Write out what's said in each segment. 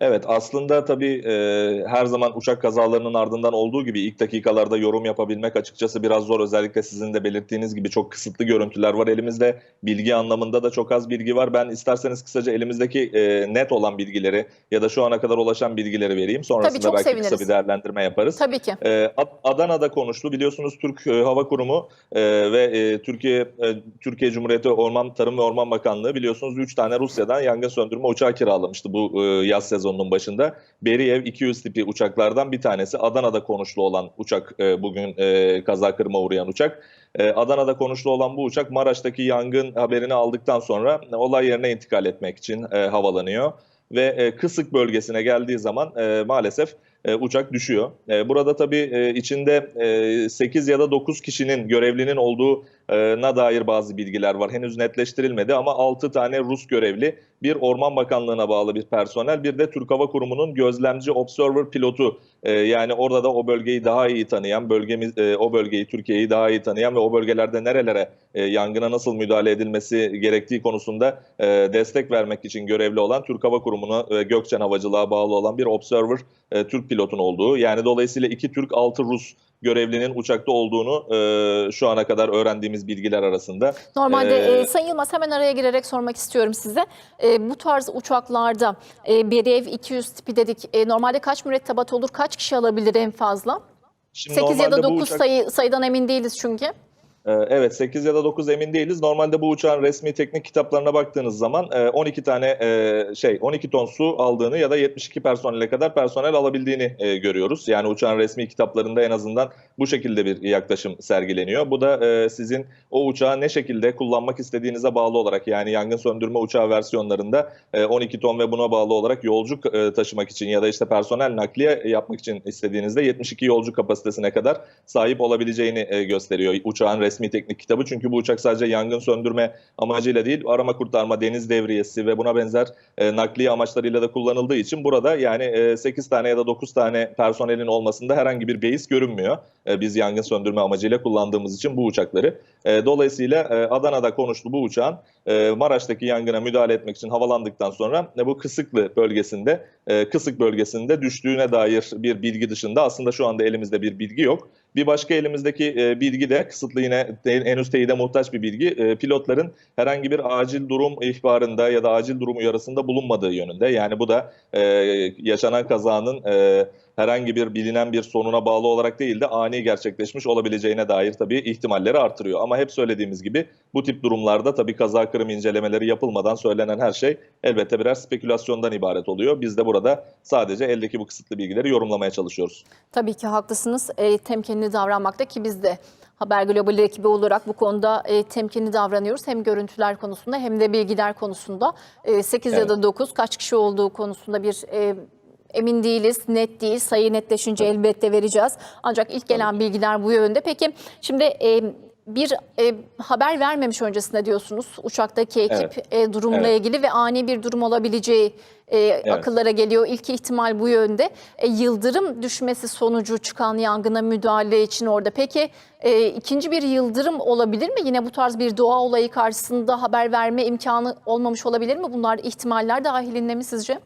Evet aslında tabii e, her zaman uçak kazalarının ardından olduğu gibi ilk dakikalarda yorum yapabilmek açıkçası biraz zor. Özellikle sizin de belirttiğiniz gibi çok kısıtlı görüntüler var elimizde. Bilgi anlamında da çok az bilgi var. Ben isterseniz kısaca elimizdeki e, net olan bilgileri ya da şu ana kadar ulaşan bilgileri vereyim. Sonrasında çok belki seviniriz. kısa bir değerlendirme yaparız. Tabii ki. Ad- Adana'da konuştu. Biliyorsunuz Türk e, Hava Kurumu e, ve e, Türkiye e, Türkiye Cumhuriyeti Orman Tarım ve Orman Bakanlığı biliyorsunuz 3 tane Rusya'dan yangın söndürme uçağı kiralamıştı bu e, yaz sezonunun başında. Beriev 200 tipi uçaklardan bir tanesi. Adana'da konuşlu olan uçak e, bugün e, kaza kırma uğrayan uçak. E, Adana'da konuşlu olan bu uçak Maraş'taki yangın haberini aldıktan sonra olay yerine intikal etmek için e, havalanıyor ve Kısık bölgesine geldiği zaman maalesef uçak düşüyor. Burada tabii içinde e, 8 ya da 9 kişinin görevlinin olduğuna dair bazı bilgiler var. Henüz netleştirilmedi ama 6 tane Rus görevli, bir Orman Bakanlığı'na bağlı bir personel, bir de Türk Hava Kurumu'nun gözlemci observer pilotu. E, yani orada da o bölgeyi daha iyi tanıyan, bölgemiz e, o bölgeyi Türkiye'yi daha iyi tanıyan ve o bölgelerde nerelere e, yangına nasıl müdahale edilmesi gerektiği konusunda e, destek vermek için görevli olan Türk Hava Kurumu'na ve Gökçen Havacılığa bağlı olan bir observer e, Türk pilotun olduğu. Yani dolayısıyla iki Türk, altı Rus görevlinin uçakta olduğunu e, şu ana kadar öğrendiğimiz bilgiler arasında. Normalde Ee, e, Sayın Yılmaz hemen araya girerek sormak istiyorum size. E, bu tarz uçaklarda e, Beriev 200 tipi dedik. E, normalde kaç mürettebat olur? Kaç kişi alabilir en fazla? şimdi 8 ya da normalde bu 9 uçak- sayı, sayıdan emin değiliz çünkü. Ee, Evet 8 ya da 9 emin değiliz. Normalde bu uçağın resmi teknik kitaplarına baktığınız zaman e, 12 tane e, şey 12 ton su aldığını ya da 72 personele kadar personel alabildiğini e, görüyoruz. Yani uçağın resmi kitaplarında en azından bu şekilde bir yaklaşım sergileniyor. Bu da e, sizin o uçağı ne şekilde kullanmak istediğinize bağlı olarak yani yangın söndürme uçağı versiyonlarında e, 12 ton ve buna bağlı olarak yolcu e, taşımak için ya da işte personel nakliye yapmak için istediğinizde 72 yolcu kapasitesine kadar sahip olabileceğini e, gösteriyor uçağın resmi teknik kitabı. Çünkü bu uçak sadece yangın söndürme amacıyla değil, arama kurtarma, deniz devriyesi ve buna benzer e, nakliye amaçlarıyla da kullanıldığı için burada yani e, 8 tane ya da 9 tane personelin olmasında herhangi bir beis görünmüyor. E, biz yangın söndürme amacıyla kullandığımız için bu uçakları. E, dolayısıyla e, Adana'da konuştu bu uçağın e, Maraş'taki yangına müdahale etmek için havalandıktan sonra e, bu Kısıklı bölgesinde, e, Kısık bölgesinde düştüğüne dair bir bilgi dışında aslında şu anda elimizde bir bilgi yok. Bir başka elimizdeki e, bilgi de kısıtlı yine henüz teyide muhtaç bir bilgi. E, pilotların herhangi bir acil durum ihbarında ya da acil durum uyarısında bulunmadığı yönünde. Yani bu da e, yaşanan kazanın herhangi bir bilinen bir sonuna bağlı olarak değil de ani gerçekleşmiş olabileceğine dair tabii ihtimalleri artırıyor. Ama hep söylediğimiz gibi bu tip durumlarda tabii kaza kırım incelemeleri yapılmadan söylenen her şey elbette birer spekülasyondan ibaret oluyor. Biz de burada sadece eldeki bu kısıtlı bilgileri yorumlamaya çalışıyoruz. Tabii ki haklısınız. E, temkinli davranmakta ki biz de Haber Global ekibi olarak bu konuda e, temkinli davranıyoruz. Hem görüntüler konusunda hem de bilgiler konusunda. E, 8 ya Evet. da 9 kaç kişi olduğu konusunda bir e, emin değiliz, net değil. Sayı netleşince elbette vereceğiz. Ancak ilk gelen bilgiler bu yönde. Peki şimdi e, bir e, haber vermemiş öncesinde diyorsunuz uçaktaki ekip e, durumla Evet. ilgili ve ani bir durum olabileceği e, akıllara geliyor. İlk ihtimal bu yönde. E, yıldırım düşmesi sonucu çıkan yangına müdahale için orada. Peki e, ikinci bir yıldırım olabilir mi? Yine bu tarz bir doğa olayı karşısında haber verme imkanı olmamış olabilir mi? Bunlar ihtimaller dahilinde mi sizce?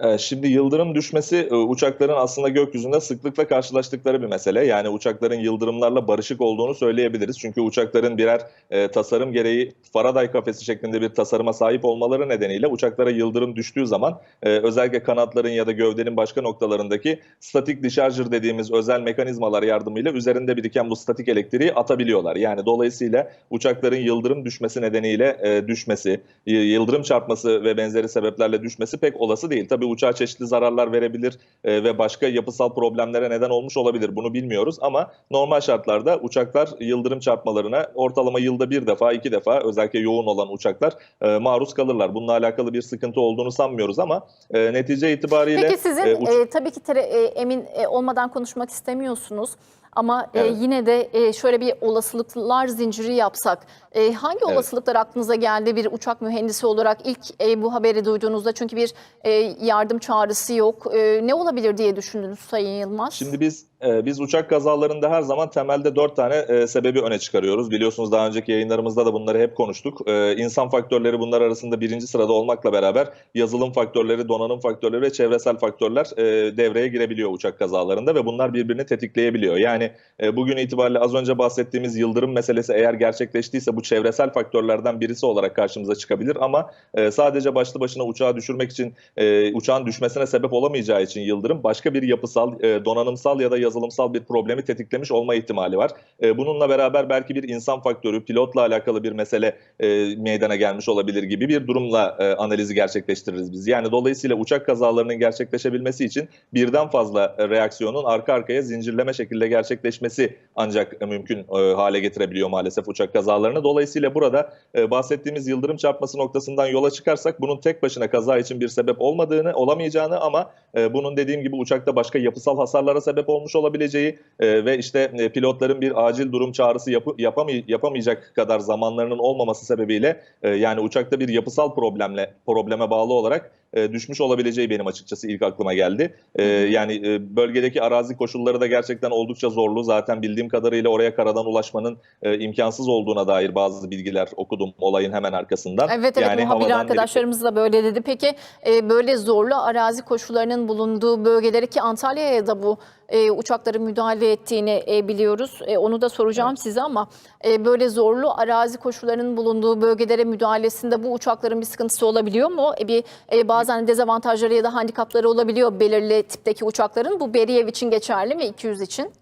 Ee, Şimdi yıldırım düşmesi e, uçakların aslında gökyüzünde sıklıkla karşılaştıkları bir mesele. Yani uçakların yıldırımlarla barışık olduğunu söyleyebiliriz. Çünkü uçakların birer e, tasarım gereği Faraday kafesi şeklinde bir tasarıma sahip olmaları nedeniyle uçaklara yıldırım düştüğü zaman e, özellikle kanatların ya da gövdenin başka noktalarındaki statik discharger dediğimiz özel mekanizmalar yardımıyla üzerinde biriken bu statik elektriği atabiliyorlar. Yani dolayısıyla uçakların yıldırım düşmesi nedeniyle düşmesi, yıldırım çarpması ve benzeri sebeplerle düşmesi pek olası değil. Tabii uçağa çeşitli zararlar verebilir e, ve başka yapısal problemlere neden olmuş olabilir. Bunu bilmiyoruz ama normal şartlarda uçaklar yıldırım çarpmalarına ortalama yılda bir defa, iki defa özellikle yoğun olan uçaklar e, maruz kalırlar. Bununla alakalı bir sıkıntı olduğunu sanmıyoruz ama e, netice itibariyle Peki sizin e, uç- e, tabii ki tere- e, emin e, olmadan konuşmak istemiyorsunuz. Ama e, Evet. yine de e, şöyle bir olasılıklar zinciri yapsak. E, hangi Evet. olasılıklar aklınıza geldi bir uçak mühendisi olarak ilk e, bu haberi duyduğunuzda? Çünkü bir e, yardım çağrısı yok. E, ne olabilir diye düşündünüz Sayın Yılmaz? Şimdi biz Ee, Biz uçak kazalarında her zaman temelde dört tane e, sebebi öne çıkarıyoruz. Biliyorsunuz daha önceki yayınlarımızda da bunları hep konuştuk. Ee, İnsan faktörleri bunlar arasında birinci sırada olmakla beraber yazılım faktörleri, donanım faktörleri ve çevresel faktörler e, devreye girebiliyor uçak kazalarında ve bunlar birbirini tetikleyebiliyor. Yani e, bugün itibariyle az önce bahsettiğimiz yıldırım meselesi eğer gerçekleştiyse bu çevresel faktörlerden birisi olarak karşımıza çıkabilir ama e, sadece başlı başına uçağı düşürmek için e, uçağın düşmesine sebep olamayacağı için yıldırım başka bir yapısal, e, donanımsal ya da yazılımsal bir problemi tetiklemiş olma ihtimali var. E, bununla beraber belki bir insan faktörü, pilotla alakalı bir mesele e, meydana gelmiş olabilir gibi bir durumla e, analizi gerçekleştiririz biz. Yani dolayısıyla uçak kazalarının gerçekleşebilmesi için birden fazla reaksiyonun arka arkaya zincirleme şekilde gerçekleşmesi ancak mümkün e, hale getirebiliyor maalesef uçak kazalarını. Dolayısıyla burada e, bahsettiğimiz yıldırım çarpması noktasından yola çıkarsak bunun tek başına kaza için bir sebep olmadığını, olamayacağını ama e, bunun dediğim gibi uçakta başka yapısal hasarlara sebep olmuş olabileceği e, ve işte e, pilotların bir acil durum çağrısı yapı, yapamay- yapamayacak kadar zamanlarının olmaması sebebiyle e, yani uçakta bir yapısal problemle probleme bağlı olarak e, düşmüş olabileceği benim açıkçası ilk aklıma geldi. E, yani e, bölgedeki arazi koşulları da gerçekten oldukça zorlu. Zaten bildiğim kadarıyla oraya karadan ulaşmanın e, imkansız olduğuna dair bazı bilgiler okudum olayın hemen arkasından. Evet evet yani muhabir arkadaşlarımız da böyle dedi. Peki e, böyle zorlu arazi koşullarının bulunduğu bölgeleri ki Antalya'ya da bu e, uçakların müdahale ettiğini e, biliyoruz. E, onu da soracağım size ama e, böyle zorlu arazi koşullarının bulunduğu bölgelere müdahalesinde bu uçakların bir sıkıntısı olabiliyor mu? E, bir e, bazen dezavantajları ya da handikapları olabiliyor belirli tipteki uçakların. Bu Beriyev için geçerli mi 200 için?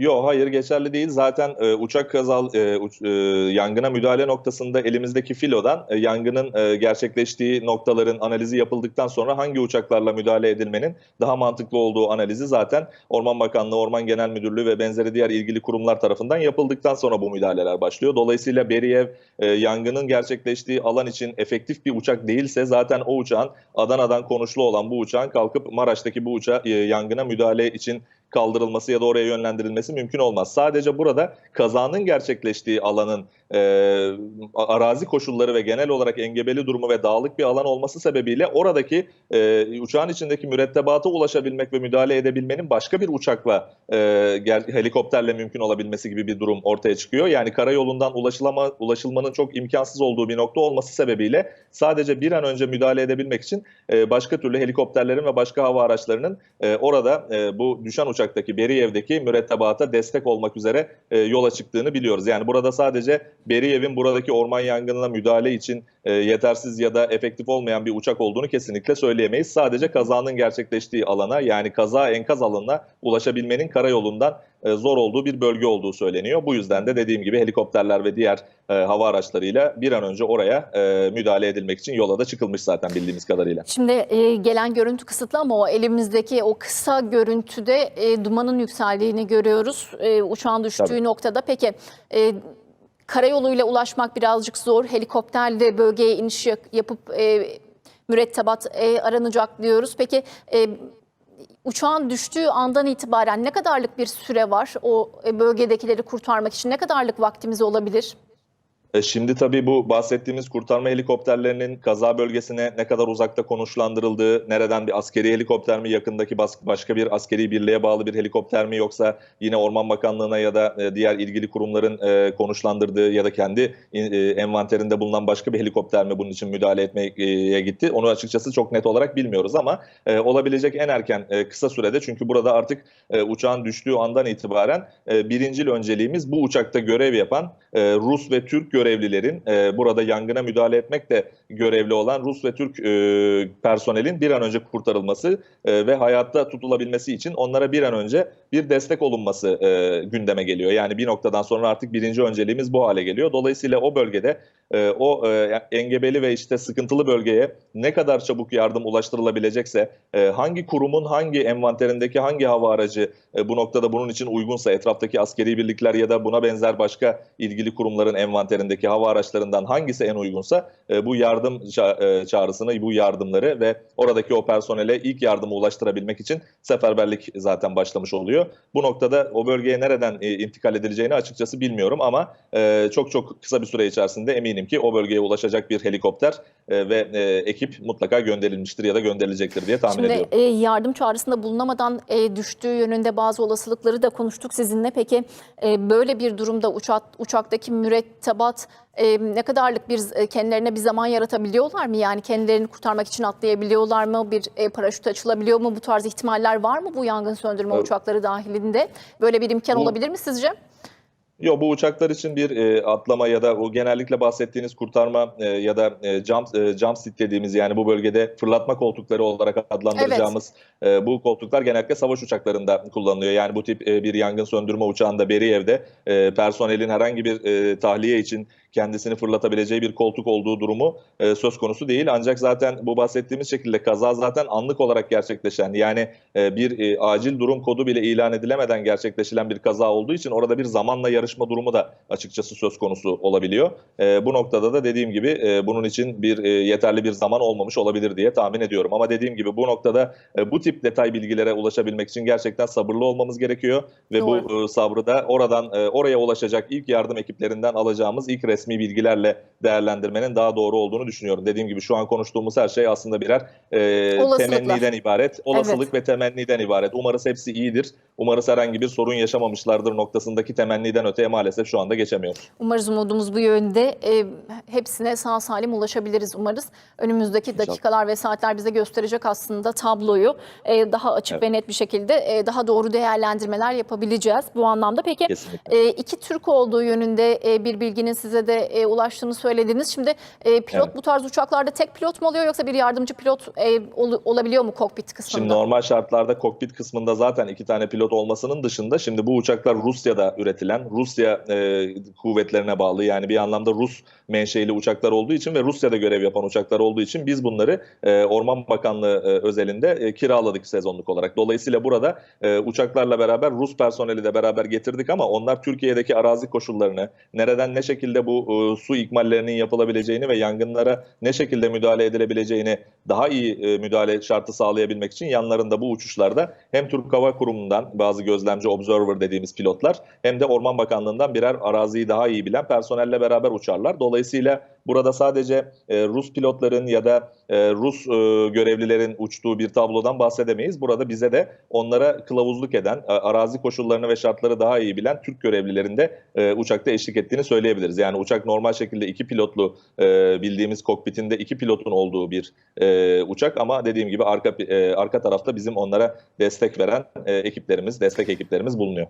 Yok hayır geçerli değil. Zaten e, uçak kazal e, uç- e, yangına müdahale noktasında elimizdeki filodan e, yangının e, gerçekleştiği noktaların analizi yapıldıktan sonra hangi uçaklarla müdahale edilmenin daha mantıklı olduğu analizi zaten Orman Bakanlığı, Orman Genel Müdürlüğü ve benzeri diğer ilgili kurumlar tarafından yapıldıktan sonra bu müdahaleler başlıyor. Dolayısıyla Beriyev e, yangının gerçekleştiği alan için efektif bir uçak değilse zaten o uçağın Adana'dan konuşlu olan bu uçağın kalkıp Maraş'taki bu uçağa e, yangına müdahale için kaldırılması ya da oraya yönlendirilmesi mümkün olmaz. Sadece burada kazanın gerçekleştiği alanın e, arazi koşulları ve genel olarak engebeli durumu ve dağlık bir alan olması sebebiyle oradaki e, uçağın içindeki mürettebata ulaşabilmek ve müdahale edebilmenin başka bir uçakla e, helikopterle mümkün olabilmesi gibi bir durum ortaya çıkıyor. Yani karayolundan ulaşılama, ulaşılmanın çok imkansız olduğu bir nokta olması sebebiyle sadece bir an önce müdahale edebilmek için e, başka türlü helikopterlerin ve başka hava araçlarının e, orada e, bu düşen uçaktaki Beriyev'deki mürettebata destek olmak üzere e, yola çıktığını biliyoruz. Yani burada sadece Beriyev'in buradaki orman yangınına müdahale için e, yetersiz ya da efektif olmayan bir uçak olduğunu kesinlikle söyleyemeyiz. Sadece kazanın gerçekleştiği alana yani kaza enkaz alanına ulaşabilmenin karayolundan e, zor olduğu bir bölge olduğu söyleniyor. Bu yüzden de dediğim gibi helikopterler ve diğer e, hava araçlarıyla bir an önce oraya e, müdahale edilmek için yola da çıkılmış zaten bildiğimiz kadarıyla. Şimdi e, gelen görüntü kısıtlı ama o elimizdeki o kısa görüntüde e, dumanın yükseldiğini görüyoruz. E, uçağın düştüğü Tabii. noktada. Peki e, karayoluyla ulaşmak birazcık zor. Helikopterle bölgeye iniş yap- yapıp e, mürettebat e, aranacak diyoruz. Peki e, uçağın düştüğü andan itibaren ne kadarlık bir süre var o e, bölgedekileri kurtarmak için? Ne kadarlık vaktimiz olabilir? E, Şimdi tabii bu bahsettiğimiz kurtarma helikopterlerinin kaza bölgesine ne kadar uzakta konuşlandırıldığı, nereden bir askeri helikopter mi, yakındaki başka bir askeri birliğe bağlı bir helikopter mi yoksa yine Orman Bakanlığı'na ya da e, diğer ilgili kurumların e, konuşlandırdığı ya da kendi envanterinde bulunan başka bir helikopter mi bunun için müdahale etmeye gitti? Onu açıkçası çok net olarak bilmiyoruz ama olabilecek en erken kısa sürede çünkü burada artık uçağın düştüğü andan itibaren birincil önceliğimiz bu uçakta görev yapan Rus ve Türk görevlilerin e, burada yangına müdahale etmekle görevli olan Rus ve Türk e, personelin bir an önce kurtarılması e, ve hayatta tutulabilmesi için onlara bir an önce bir destek olunması e, gündeme geliyor. Yani bir noktadan sonra artık birinci önceliğimiz bu hale geliyor. Dolayısıyla o bölgede e, o e, engebeli ve işte sıkıntılı bölgeye ne kadar çabuk yardım ulaştırılabilecekse, e, hangi kurumun hangi envanterindeki hangi hava aracı e, bu noktada bunun için uygunsa, etraftaki askeri birlikler ya da buna benzer başka ilgili kurumların envanterindeki hava araçlarından hangisi en uygunsa e, bu yardım ça- e, çağrısını, bu yardımları ve oradaki o personele ilk yardımı ulaştırabilmek için seferberlik zaten başlamış oluyor. Bu noktada o bölgeye nereden e, intikal edileceğini açıkçası bilmiyorum ama e, çok çok kısa bir süre içerisinde eminim eminim ki o bölgeye ulaşacak bir helikopter e, ve e, ekip mutlaka gönderilmiştir ya da gönderilecektir diye tahmin Şimdi ediyorum. e, yardım çağrısında bulunamadan e, düştüğü yönünde bazı olasılıkları da konuştuk sizinle. Peki e, böyle bir durumda uçak, uçaktaki mürettebat e, ne kadarlık bir e, kendilerine bir zaman yaratabiliyorlar mı? Yani kendilerini kurtarmak için atlayabiliyorlar mı? Bir e, paraşüt açılabiliyor mu? Bu tarz ihtimaller var mı bu yangın söndürme Evet. uçakları dahilinde? Böyle bir imkan Bu- olabilir mi sizce? Yok bu uçaklar için bir e, atlama ya da o genellikle bahsettiğiniz kurtarma e, ya da e, jump e, jump seat dediğimiz yani bu bölgede fırlatma koltukları olarak adlandıracağımız e, bu koltuklar genellikle savaş uçaklarında kullanılıyor. Yani bu tip e, bir yangın söndürme uçağında Beriyev'de e, personelin herhangi bir e, tahliye için kendisini fırlatabileceği bir koltuk olduğu durumu e, söz konusu değil. Ancak zaten bu bahsettiğimiz şekilde kaza zaten anlık olarak gerçekleşen yani e, bir e, acil durum kodu bile ilan edilemeden gerçekleşilen bir kaza olduğu için orada bir zamanla yarışma durumu da açıkçası söz konusu olabiliyor. E, bu noktada da dediğim gibi e, bunun için bir e, yeterli bir zaman olmamış olabilir diye tahmin ediyorum. Ama dediğim gibi bu noktada e, bu tip detay bilgilere ulaşabilmek için gerçekten sabırlı olmamız gerekiyor ve bu Doğru. e, sabrı da oradan e, oraya ulaşacak ilk yardım ekiplerinden alacağımız ilk resmi bilgilerle değerlendirmenin daha doğru olduğunu düşünüyorum. Dediğim gibi şu an konuştuğumuz her şey aslında birer e, temenniden ibaret, olasılık ve temenniden ibaret. Umarız hepsi iyidir. Umarız herhangi bir sorun yaşamamışlardır noktasındaki temenniden öteye maalesef şu anda geçemiyoruz. Umarız umudumuz bu yönde. E, hepsine sağ salim ulaşabiliriz umarız. Önümüzdeki İnşallah. dakikalar ve saatler bize gösterecek aslında tabloyu. E, daha açık Evet. ve net bir şekilde e, daha doğru değerlendirmeler yapabileceğiz bu anlamda. Peki Kesinlikle. e, iki Türk olduğu yönünde e, bir bilginin size de e, ulaştığını söylediniz. Şimdi e, pilot Evet. bu tarz uçaklarda tek pilot mu oluyor yoksa bir yardımcı pilot e, ol- olabiliyor mu kokpit kısmında? Şimdi normal şartlarda kokpit kısmında zaten iki tane pilot olmasının dışında şimdi bu uçaklar Rusya'da üretilen, Rusya e, kuvvetlerine bağlı yani bir anlamda Rus menşeili uçaklar olduğu için ve Rusya'da görev yapan uçaklar olduğu için biz bunları e, Orman Bakanlığı e, özelinde e, kiraladık sezonluk olarak. Dolayısıyla burada e, uçaklarla beraber Rus personeli de beraber getirdik ama onlar Türkiye'deki arazi koşullarını, nereden ne şekilde bu e, su ikmallerinin yapılabileceğini ve yangınlara ne şekilde müdahale edilebileceğini daha iyi e, müdahale şartı sağlayabilmek için yanlarında bu uçuşlarda hem Türk Hava Kurumu'ndan bazı gözlemci observer dediğimiz pilotlar hem de Orman Bakanlığı'ndan birer araziyi daha iyi bilen personelle beraber uçarlar. Dolayısıyla burada sadece e, Rus pilotların ya da e, Rus görevlilerin uçtuğu bir tablodan bahsedemeyiz. Burada bize de onlara kılavuzluk eden, arazi koşullarını ve şartları daha iyi bilen Türk görevlilerin de uçakta eşlik ettiğini söyleyebiliriz. Yani uçak normal şekilde iki pilotlu bildiğimiz kokpitinde iki pilotun olduğu bir uçak ama dediğim gibi arka e, arka tarafta bizim onlara destek veren e, ekiplerimiz, destek ekiplerimiz bulunuyor.